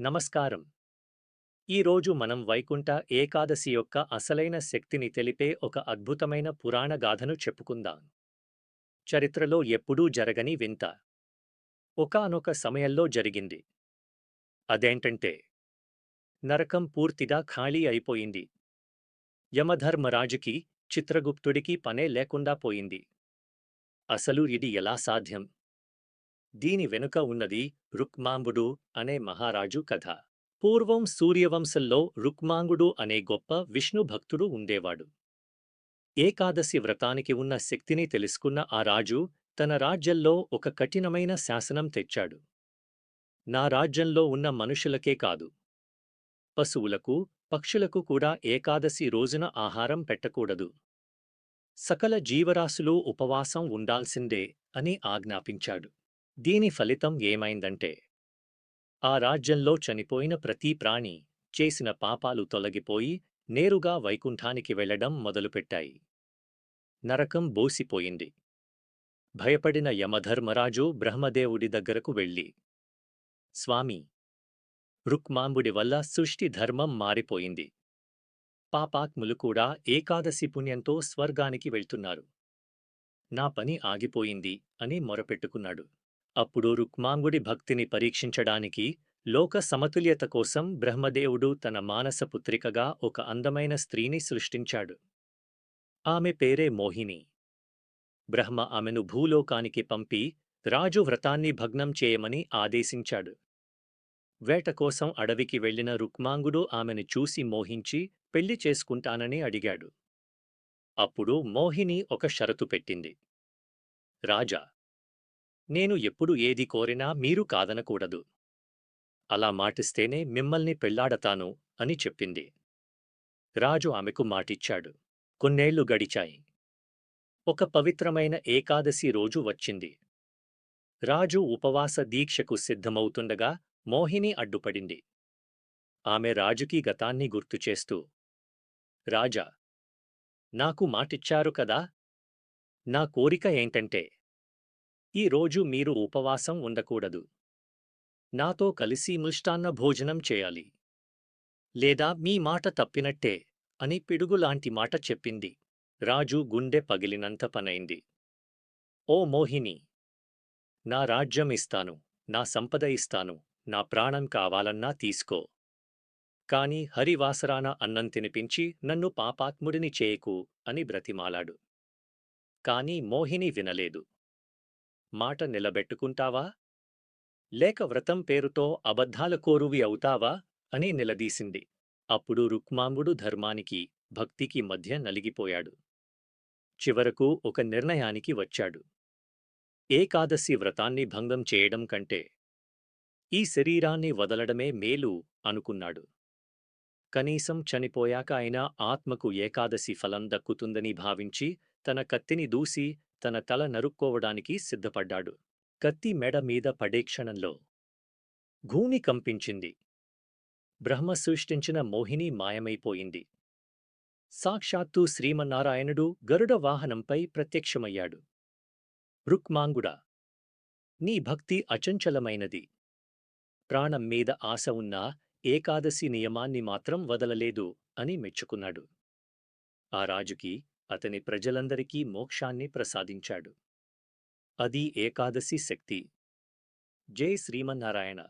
నమస్కారం. ఈరోజు మనం వైకుంఠ ఏకాదశి యొక్క అసలైన శక్తిని తెలిపే ఒక అద్భుతమైన పురాణ గాథను చెప్పుకుందాం. చరిత్రలో ఎప్పుడూ జరగని వింత. ఒకనొక సమయంలో జరిగింది. అదేంటంటే నరకం పూర్తిగా ఖాళీ అయిపోయింది. యమధర్మరాజుకి చిత్రగుప్తుడికి పనే లేకుండా పోయింది. అసలు ఇది ఎలా సాధ్యం? దీని వెనుక ఉన్నది రుక్మాంబుడు అనే మహారాజు కథ. పూర్వం సూర్యవంశంలో రుక్మాంగుడు అనే గొప్ప విష్ణు భక్తుడు ఉండేవాడు. ఏకాదశి వ్రతానికి ఉన్న శక్తిని తెలుసుకున్న ఆ రాజు తన రాజ్యంలో ఒక కఠినమైన శాసనం తెచ్చాడు. నా రాజ్యంలో ఉన్న మనుషులకే కాదు. పశువులకు పక్షులకు కూడా ఏకాదశి రోజున ఆహారం పెట్టకూడదు. సకల జీవరాశులు ఉపవాసం ఉండాల్సిందే అని ఆజ్ఞాపించాడు. దీని ఫలితం ఏమైందంటే ఆ రాజ్యంలో చనిపోయిన ప్రతి ప్రాణి చేసిన పాపాలు తొలగిపోయి నేరుగా వైకుంఠానికి వెళ్ళడం మొదలుపెట్టాయి. నరకం బోసిపోయింది. భయపడిన యమధర్మరాజు బ్రహ్మదేవుడి దగ్గరకు వెళ్ళి స్వామి రుక్మాంబుడి వల్ల సృష్టి ధర్మం మారిపోయింది. పాపాత్ములు కూడా ఏకాదశి పుణ్యంతో స్వర్గానికి వెళ్తున్నారు. నా పని ఆగిపోయింది అని మొరపెట్టుకున్నాడు. అప్పుడు రుక్మాంగుడి భక్తిని పరీక్షించడానికి లోక సమతుల్యత కోసం బ్రహ్మదేవుడు తన మానస పుత్రికగా ఒక అందమైన స్త్రీని సృష్టించాడు. ఆమె పేరే మోహిని. బ్రహ్మ ఆమెను భూలోకానికి పంపి రాజు వ్రతాన్ని భగ్నం చేయమని ఆదేశించాడు. వేట కోసం అడవికి వెళ్ళిన రుక్మాంగుడు ఆమెను చూసి మోహించి పెళ్ళి చేసుకుంటానని అడిగాడు. అప్పుడు మోహిని ఒక షరతు పెట్టింది. రాజా నేను ఎప్పుడు ఏది కోరినా మీరు కాదనకూడదు. అలా మాటిస్తేనే మిమ్మల్ని పెళ్ళాడతాను అని చెప్పింది. రాజు ఆమెకు మాటిచ్చాడు. కొన్నేళ్ళు గడిచాయి. ఒక పవిత్రమైన ఏకాదశి రోజు వచ్చింది. రాజు ఉపవాస దీక్షకు సిద్ధమవుతుండగా మోహిని అడ్డుపడింది. ఆమె రాజుకి గతాన్ని గుర్తుచేస్తూ రాజా నాకు మాటిచ్చారు కదా! నా కోరిక ఏంటంటే ఈ రోజు మీరు ఉపవాసం ఉండకూడదు. నాతో కలిసి మిష్టాన్న భోజనం చేయాలి. లేదా మీ మాట తప్పినట్టే అని పిడుగులాంటి మాట చెప్పింది. రాజు గుండె పగిలినంత పనైంది. ఓ మోహిని! నా రాజ్యం ఇస్తాను నా సంపద ఇస్తాను నా ప్రాణం కావాలన్నా తీసుకో. కాని హరివాసరాన అన్నం తినిపించి నన్ను పాపాత్ముడిని చేయకు అని బ్రతిమాలాడు. కాని మోహిని వినలేదు. మాట నిలబెట్టుకుంటావా? లేక వ్రతం పేరుతో అబద్ధాల కోరువి అవుతావా? అని నిలదీసింది. అప్పుడు రుక్మాంగుడు ధర్మానికి భక్తికి మధ్య నలిగిపోయాడు. చివరకు ఒక నిర్ణయానికి వచ్చాడు. ఏకాదశి వ్రతాన్ని భంగం చేయడం కంటే ఈ శరీరాన్ని వదలడమే మేలు అనుకున్నాడు. కనీసం చనిపోయాక అయినా ఆత్మకు ఏకాదశి ఫలం దక్కుతుందని భావించి తన కత్తిని దూసి తన తల నరుక్కోవడానికి సిద్ధపడ్డాడు. కత్తి మెడ మీద పడే క్షణంలో భూమి కంపించింది. బ్రహ్మ సృష్టించిన మోహిని మాయమైపోయింది. సాక్షాత్తు శ్రీమన్నారాయణుడు గరుడ వాహనంపై ప్రత్యక్షమయ్యాడు. రుక్మాంగుడా నీ భక్తి అచంచలమైనది. ప్రాణం మీద ఆశ ఉన్నా ఏకాదశి నియమాన్ని మాత్రం వదలలేదు అని మెచ్చుకున్నాడు. ఆ రాజుకి అతని ప్రజలందరికీ మోక్షాన్ని ప్రసాదించాడు. అది ఏకాదశి శక్తి. జై శ్రీమన్నారాయణ.